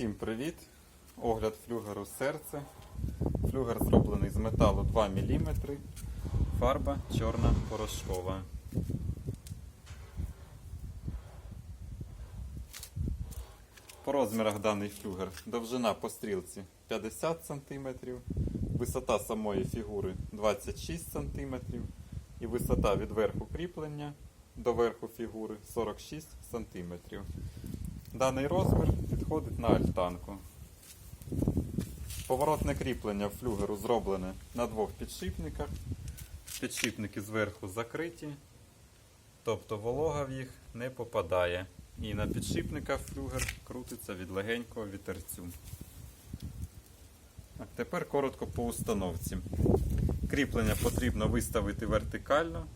Всім привіт! Огляд флюгеру серце. Флюгер зроблений з металу 2 мм. Фарба чорна порошкова. По розмірах даний флюгер довжина по стрілці 50 см, висота самої фігури 26 см і висота від верху кріплення до верху фігури 46 см. Даний розмір підходить на альтанку. Поворотне кріплення флюгеру зроблене на двох підшипниках. Підшипники зверху закриті, тобто волога в їх не попадає. І на підшипниках флюгер крутиться від легенького вітерцю. Так, тепер коротко по установці. Кріплення потрібно виставити вертикально,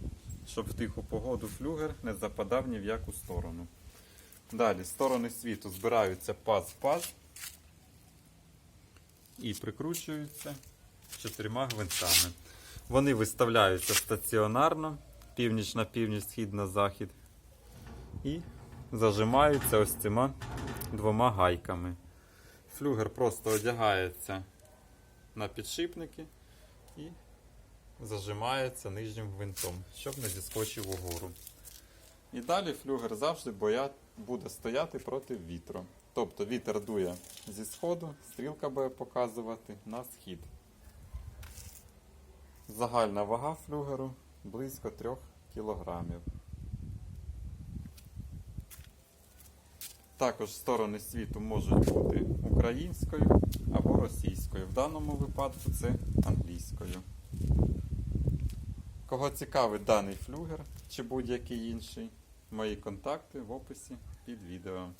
щоб в тиху погоду флюгер не западав ні в яку сторону. Далі сторони світу збираються паз-паз і прикручуються чотирма гвинтами. Вони виставляються стаціонарно, північ на північ, схід на захід. І зажимаються ось цими двома гайками. Флюгер просто одягається на підшипники і зажимається нижнім гвинтом, щоб не зіскочив угору. І далі флюгер завжди боя... буде стояти проти вітру. Тобто вітер дує зі сходу, стрілка буде показувати на схід. Загальна вага флюгеру близько 3 кг. Також сторони світу можуть бути українською або російською. В даному випадку це англійською. Кого цікавить даний флюгер чи будь-який інший, мої контакти в описі під відео.